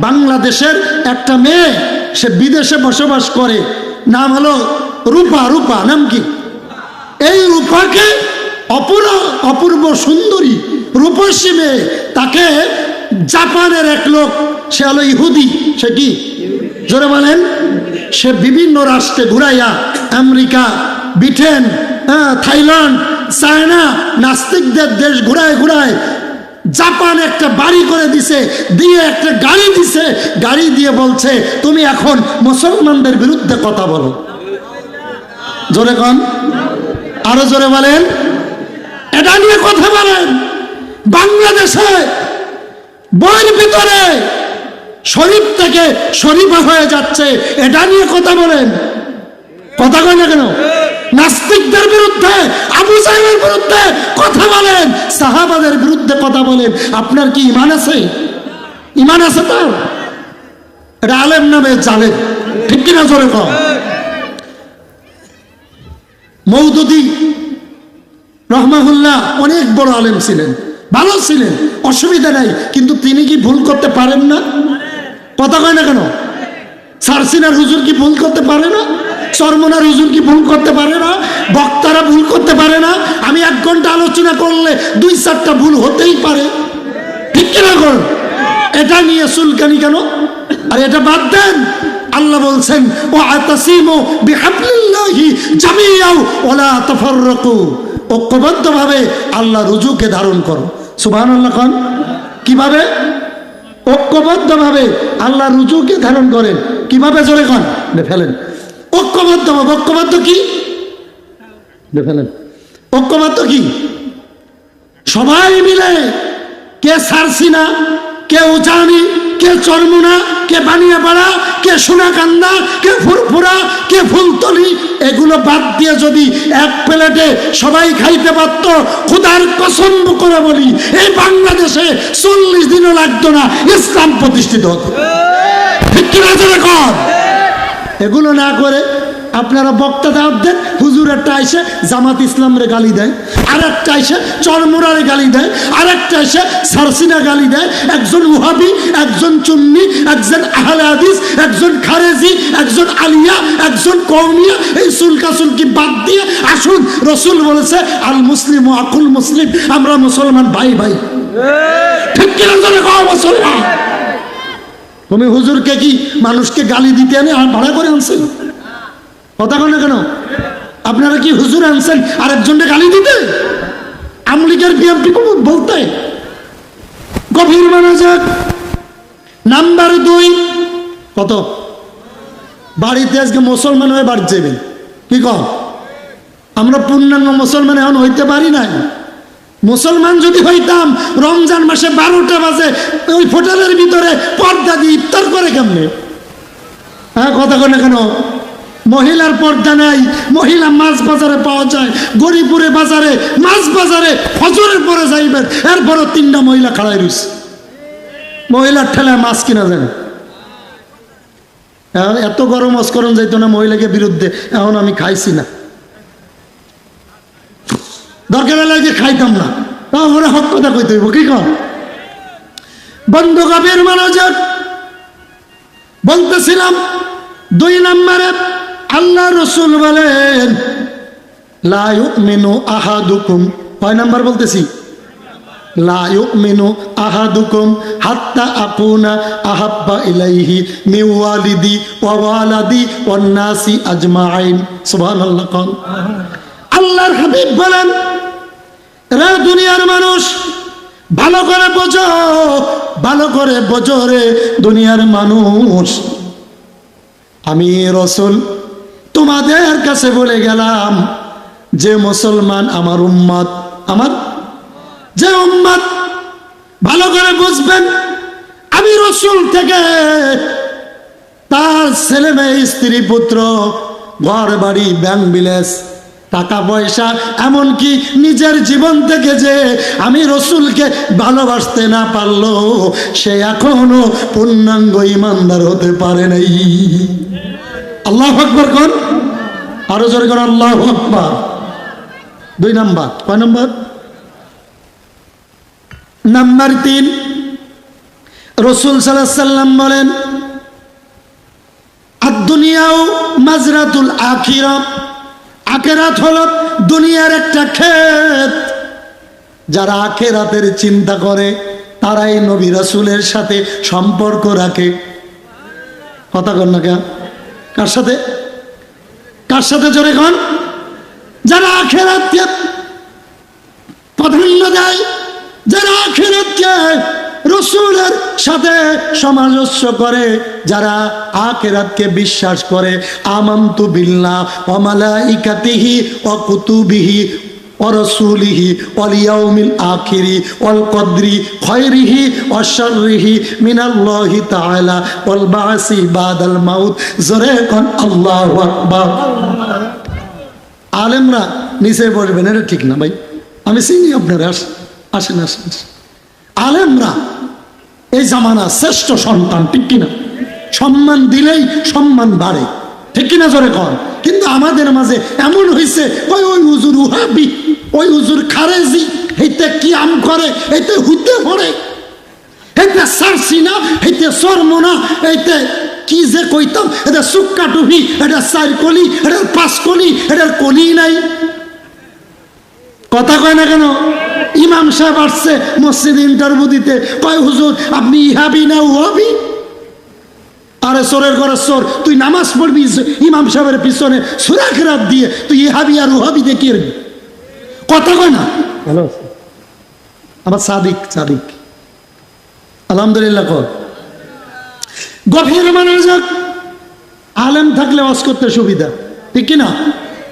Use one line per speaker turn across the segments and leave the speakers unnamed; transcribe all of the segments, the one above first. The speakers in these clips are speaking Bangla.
বাংলাদেশের একটা মেয়ে সে বিদেশে বসবাস করে। নাম হলো রূপা রূপা নাম কি? এই রূপাকে অপূর্ব অপূর্ব সুন্দরী রূপসী মেয়ে তাকে জাপানের এক লোক সে হলো ইহুদি সে কি? জোরে বলেন। সে বিভিন্ন রাষ্ট্রে ঘুরাইয়া আমেরিকা ব্রিটেন হ্যাঁ, থাইল্যান্ড চায়না নাস্তিকদের দেশ ঘুরায় ঘুরায় জাপান একটা বাড়ি করে দিছে, দিয়ে একটা গাড়ি দিছে, গাড়ি দিয়ে বলছে, তুমি এখন মুসলমানদের বিরুদ্ধে কথা বলো। জোরে কন। আরও জোরে বলেন। এটা নিয়ে কথা বলেন। বাংলাদেশে বইয়ের ভিতরে শরীফ থেকে শরীফা হয়ে যাচ্ছে, এটা নিয়ে কথা বলেন। কথা কয় না কেন? নাস্তিকদের বিরুদ্ধে, আবু সাহেবের বিরুদ্ধে কথা বলেন, সাহাবাদের বিরুদ্ধে কথা বলেন। আপনার কি ইমান আছে? ইমান আছে তার এটা আলেম নামে জালেম। ঠিক কিনা জোরে কম মৌদুদি রহমাহুল্লাহ অনেক বড় আলেম ছিলেন, ভালো ছিলেন, অসুবিধা নাই, কিন্তু তিনি কি ভুল করতে পারেন না? কথা কয় না কেন? সারসিনার হুজুর কি ভুল করতে পারে না? চরমনার হুজুর কি ভুল করতে পারে না? বক্তারা ভুল করতে পারে না? আমি এক ঘণ্টা আলোচনা করলে দুই চারটা ভুল হতেই পারে। ঠিক কিনা কর এটা নিয়ে চুলকানি কেন? আর এটা বাদ দেন। আল্লাহ বলছেন ও আতাসিমু বিহাবলিল্লাহি জামিয়াও ওয়ালা তাফাররাকু। ঐক্যবদ্ধভাবে আল্লাহ রুজুকে ধারণ করো। সুবহানাল্লাহ খান কীভাবে? ঐক্যবদ্ধভাবে আল্লাহ রুজুকে ধারণ করেন। কীভাবে জোরে কন? ফেলেন। কি? ফেলেন। কি? সবাই মিলে কে সারসিনা কে উজানি কে চরমুনা কে বানিয়াপাড়া কে সোনাকান্দা কে ফুরফুরা কে ফুলতলি এগুলো বাদ দিয়ে যদি এক প্লেটে সবাই খাইতে পারত খুদার কসম করে বলি এই বাংলাদেশে চল্লিশ দিনও লাগতো না ইসলাম প্রতিষ্ঠিত হতো। ঠিক কিনা? এগুলো না করে আপনারা বক্তা দাওয়াত দেন হুজুর একটা এসে জামাত ইসলামরে গালি দেয় আর একটা এসে চরমুরারে গালি দেয় আর একটা এসে সারসিনা গালি দেয়, একজন উহাবি, একজন চুন্নি, একজন আহলে হাদিস, একজন খারেজি, একজন আলিয়া, একজন কৌমিয়া এই সুলকা সুলকি বাদ দিয়ে আসুন, রসুল বলেছে, আল মুসলিম ও আকুল মুসলিম, আমরা মুসলমান ভাই ভাই। ঠিক কিনা মুসলমান? তুমি হুজুরকে কি মানুষকে গালি দিতে আনে ভাড়া করে আনছেন? কথা কেন কেন? আপনারা কি হুজুর আনছেন আর একজনকে গালি দিতে? আমলিগের বিএমপি বলতে। গভীর মানা যাক নাম্বার দুই। কত? বাড়িতে আজকে মুসলমান হয়ে বাড়ি যাবেন কি কম আমরা পূর্ণাঙ্গ মুসলমান এখন হইতে পারি নাই। মুসলমান যদি হইতাম, রমজান মাসে বারোটা বাজে, ওই হোটেলের ভিতরে পর্দা দিয়ে ইফতার করে কেমনে? হ্যাঁ কথা কেন কেন? মহিলার পর্দা নাই, মহিলা মাছ বাজারে পাওয়া যায়, গরিপুরে বাজারে, মাছ বাজারে ফজরের পরে যাইবেন, এরপরও তিনটা মহিলা খাড়াই রয়েছে মহিলার ঠেলায় মাছ কিনা যায়। এত গরম অস্করণ যাইতো না মহিলাকে বিরুদ্ধে, এখন আমি খাইছি না। দরকার হলে যে খাইতাম না তাহলে হক কথা কইতে হইব, কি কম বন্ধ কবির মনোযোগ বলতেছিলাম, দুই নম্বরে আল্লাহ রসুল বলেন লাইমেনু আহাদুকুম। কয় নাম্বার বলতেছি? লাইমেনু আহাদুকুম হাত্তা আপুনা আহাব্বা ইলাইহি মিওয়ালিদি ওয়ালাদি ওয়ান্নাসি আজমাইন। সুবহানাল্লাহ কোন। আল্লাহর হাবিব বলেন রে দুনিয়ার মানুষ, ভালো করে বোঝো, ভালো করে বোঝো রে দুনিয়ার মানুষ। আমি রসুল, তোমাদের কাছে বলে গেলাম যে মুসলমান আমার উম্মত, আমার? যে উম্মত, ভালো করে বুঝবেন, আমি রসুল থেকে তার ছেলে মেয়ে, স্ত্রী, পুত্র ঘর বাড়ি ব্যাংক বিলেস টাকা পয়সা এমনকি নিজের জীবন থেকে যে আমি রসুলকে ভালোবাসতে না পারল, সে এখনও পূর্ণাঙ্গ ইমানদার হতে পারে নাই। আল্লাহ আকবর কর আরও জোরে কর আল্লাহ আকবর। দুই নাম্বার, কয় নাম্বার? নাম্বার তিন, রসুল সাল্লাহ সাল্লাম বলেন আর দুনিয়াও মাজরাতুল আখিরা। আখেরাত হলো দুনিয়ার একটা ক্ষেত। যারা আখেরাতের চিন্তা করে, তারাই নবী রাসুলের সাথে সম্পর্ক রাখে। কথা কন না কার সাথে? কার সাথে জোরে কন? যারা আখেরাতকে প্রাধান্য দেয়, যারা আখেরাতকে রসুলের সাথে সামঞ্জস্য করে, যারা আখেরাতকে বিশ্বাস করে, আমান্তু বিল্লা অমালাইকাতিহি অকুতুবিহি অরসুলিহি অলিয়াউমিল আখিরি অল কদ্রি খয়রিহি অশরিহি মিনাল্লাহি তাআলা অল বাসি বাদাল মাউত। জোরে কোন আল্লাহ আকবার। আলেমরা নিচে বসবেন, এটা ঠিক না ভাই। আমি চিনি আপনারা আসেন আসেন আসেন। আলেমরা এই জামানা শ্রেষ্ঠ সন্তান, ঠিক কিনা? সম্মান দিলেই সম্মান বাড়ে। ঠিক কিনা জোরে কর কিন্তু আমাদের মাঝে এমন হয়েছে ওই ওই হুজুর উহাবি, ওই হুজুর খারেজি এইতে কি আম করে এইতে হুতে পড়ে এইতে সারসি না এইতে সরম না এইতে কি যে কইতাম এটা সুক্কা টুপি এটা চার কলি এটার পাঁচ কলি এটার কলি নাই। কথা কয় না কেন? ইমাম সাহেব আসছে মসজিদ ইন্টারভিউ দিতে। কয় হুজুর আপনি ইহাবি না উহাবি? আরে সোরের ঘরে সোর তুই নামাজ পড়বি ইমাম সাহেবের পিছনে সুরা খেরাত দিয়ে তুই ইহাবি আর উহাবি কি কথা কয় না। আছে। আমার সাদিক সাদিক। আলহামদুলিল্লাহ কর। গভীর মনোযোগ আলেম থাকলে ওয়াজ করতে সুবিধা। ঠিক কি না?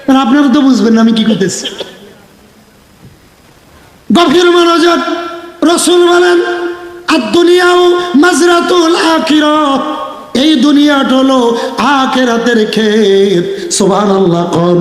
কারণ আপনারা তো বুঝবেন না আমি কি করতেছি। গভীর মনোযোগ রসুল বলেন, আর দুনিয়াও মাজরাতুল আকির এই দুনিয়াটা হলো আখেরাতের ক্ষেত। আল্লাহ কোন।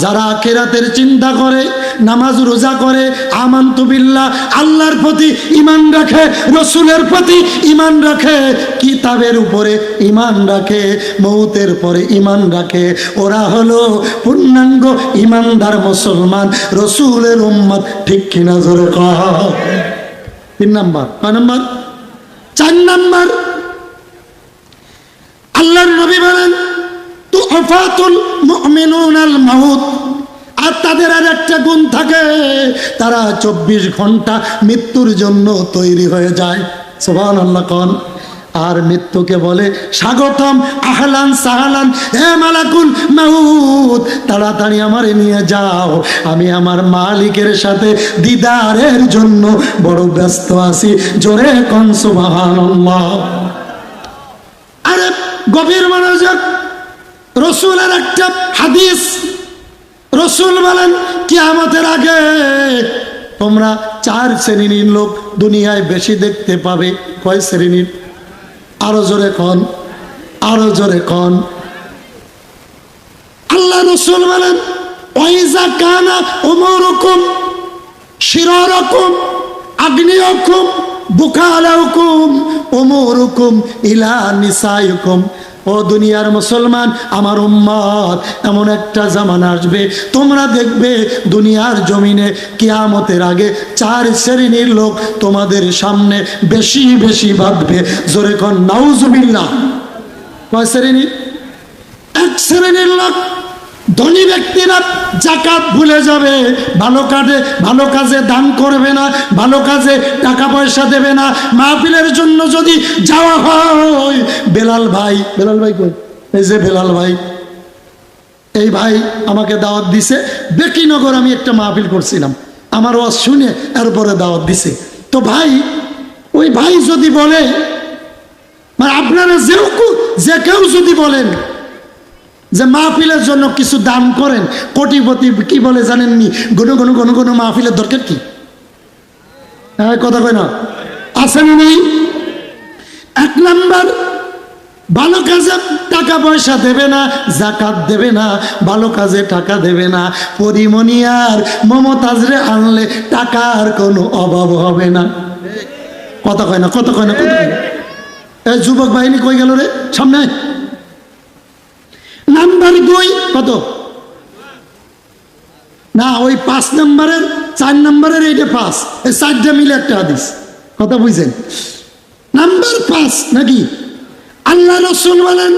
যারা আখেরাতের চিন্তা করে, নামাজ রোজা করে, আমান্তু বিল্লাহ, আল্লাহর প্রতি ইমান রাখে, রসুলের প্রতি ইমান রাখে, কিতাবের উপরে ইমান রাখে, মৌতের পরে ইমান রাখে। ওরা হলো পূর্ণাঙ্গ ইমানদার মুসলমান, রসুলের উম্মত, ঠিক কিনা জোরে কহ তিন নাম্বার। কয় নাম্বার? চার নাম্বার আল্লাহর নবী বলেন আর তাদের আর একটা গুণ থাকে, তারা চব্বিশ ঘণ্টা মৃত্যুর জন্য তৈরি হয়ে যায়। সোহান আল্লাহ কন। আর মৃত্যুকে বলে, স্বাগতম আহলান সাহালান, হে মালাকুল মাউত, তাড়াতাড়ি আমারে নিয়ে যাও। আমি আমার মালিকের সাথে দিদারের জন্য বড় ব্যস্ত আছি। জোরে কন সুবহানাল্লাহ। আরে গভীর মনোযোগ রসুলের একটা হাদিস। রসুল বলেন, কিয়ামতের আগে তোমরা চার শ্রেণির লোক দুনিয়ায় বেশি দেখতে পাবে। কয় শ্রেণির? আরও জোরে কন, আরও জোরে কন। আল্লাহ রসুল বলেন কানা ইলা ও দুনিয়ার মুসলমান, আমার উম্মত, এমন একটা জামান আসবে। তোমরা দেখবে দুনিয়ার জমিনে কিয়ামতের আগে চার শ্রেণির লোক তোমাদের সামনে বেশি বেশি ভাববে। জোরে কন, নাউজুবিল্লাহ। কয় শ্রেণি? এক শ্রেণির লোক ধনী ব্যক্তিরা জাকাত ভুলে যাবে, ভালো কাজে ভালো কাজে দান করবে না, ভালো কাজে টাকা পয়সা দেবে না। মাহফিলের জন্য যদি যাওয়া হয়, বেলাল ভাই বেলাল ভাই কই? এই যে বেলাল ভাই। এই ভাই আমাকে দাওয়াত দিছে। বেকিনগর আমি একটা মাহফিল করছিলাম। আমার ওয়াজ শুনে এরপরে দাওয়াত দিছে। তো ভাই, ওই ভাই যদি বলে মানে আপনারা যে কেউ যদি বলেন যে মাহফিলের জন্য কিছু দান করেন, কোটিপতি কি বলে জানেননি? গুনো গুনো গুনো গুনো মাহফিলের দরকার কি? হ্যাঁ কথা কয় না। আছে না নেই? এক নাম্বার, ভালো কাজে টাকা পয়সা দেবে না, জাকাত দেবে না, ভালো কাজে টাকা দেবে না। পরিমণি আর মমতাজরে আনলে টাকার কোনো অভাব হবে না। কথা কয় না কত কয় না কত যুবক বাহিনী কই গেল রে? সামনে। দুই কত? না, ওই পাঁচ নাম্বারের, চার নাম্বারের এইটা পাঁচ। এই চারটা মিলে একটা হাদিস। কথা বুঝছেন? নাম্বার পাঁচ নাকি? আল্লাহ রসুল বলেন,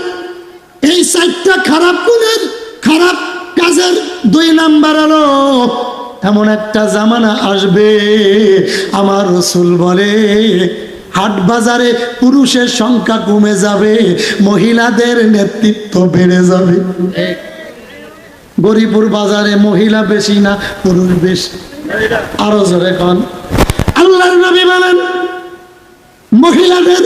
এই চারটা খারাপ গুণের, খারাপ কাজের দুই নাম্বার হলো, এমন একটা জামানা আসবে, আমার রসুল বলে হাট বাজারে পুরুষের সংখ্যা কমে যাবে, মহিলাদের নেতৃত্ব বেড়ে যাবে। গরিপুর বাজারে মহিলা বেশি না, পুরুষ বেশি। আরও জোরে কন। আল্লাহর নবী বলেন, মহিলাদের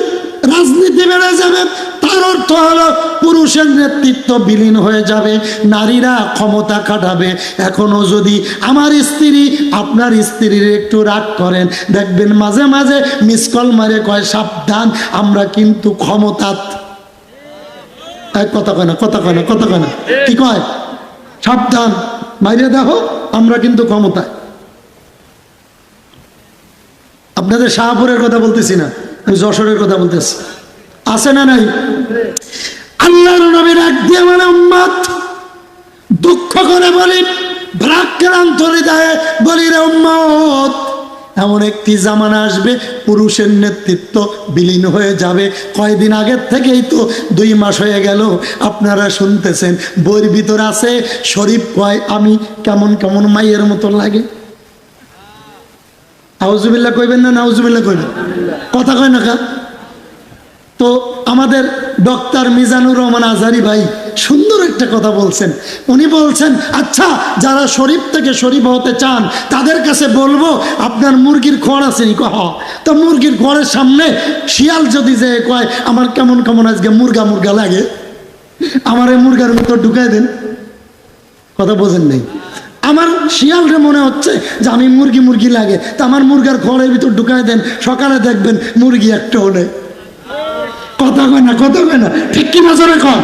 রাজনীতি বেড়ে যাবে তার অর্থ হলো পুরুষের নেতৃত্ব বিলীন হয়ে যাবে, নারীরা ক্ষমতা কাটাবে এখনও যদি আমার স্ত্রী আপনার স্ত্রীর একটু রাগ করেন, দেখবেন মাঝে মাঝে মিস কল মারে, কয়, সাবধান, আমরা কিন্তু ক্ষমতা কথা কয় না, কথা কয় না, কথা কয় না। কি কয়? সাবধান বাইরে দেখো, আমরা কিন্তু ক্ষমতায় আপনাদের শাহপুরের কথা বলতেছি না, আমি যশোরের কথা বলতেছি। আছে না নাই? আল্লাহর নবীর এক দিয়ে উম্মত দুঃখ করে বলি ভ্রাক্রান্ত হৃদয়ে বলি, রে উম্মত, এমন একটি জামানা আসবে, পুরুষের নেতৃত্ব বিলীন হয়ে যাবে। আগের থেকেই তো দুই মাস হয়ে গেল। আপনারা শুনতেছেন, বইয়ের ভিতর আছে, শরীফ কয়, আমি কেমন কেমন মাইয়ের মতো লাগে। আউজুবিল্লা কইবেন না নাউজুবিল্লা কইবেন? কথা কয় না কা? আমাদের ডক্টর মিজানুর রহমান আজারি ভাই সুন্দর একটা কথা বলছেন। উনি বলছেন আচ্ছা যারা শরীফ থেকে শরীফ হতে চান, তাদের কাছে বলব, আপনার মুরগির খড় আছে কহ, তো মুরগির খড়ের সামনে শিয়াল যদি যে কয়, আমার কেমন কেমন আজকে মুরগা মুরগা লাগে? আমার এই মুরগার মতো ঢুকাই দেন। কথা বোঝেন নেই। আমার শিয়ালরে মনে হচ্ছে যে আমি মুরগি মুরগি লাগে, তা আমার মুরগার ঘরের ভিতর ঢুকাই দেন, সকালে দেখবেন মুরগি একটা হলে। কথা কয় না কথা কয় না। ঠিক কি নজরে কর?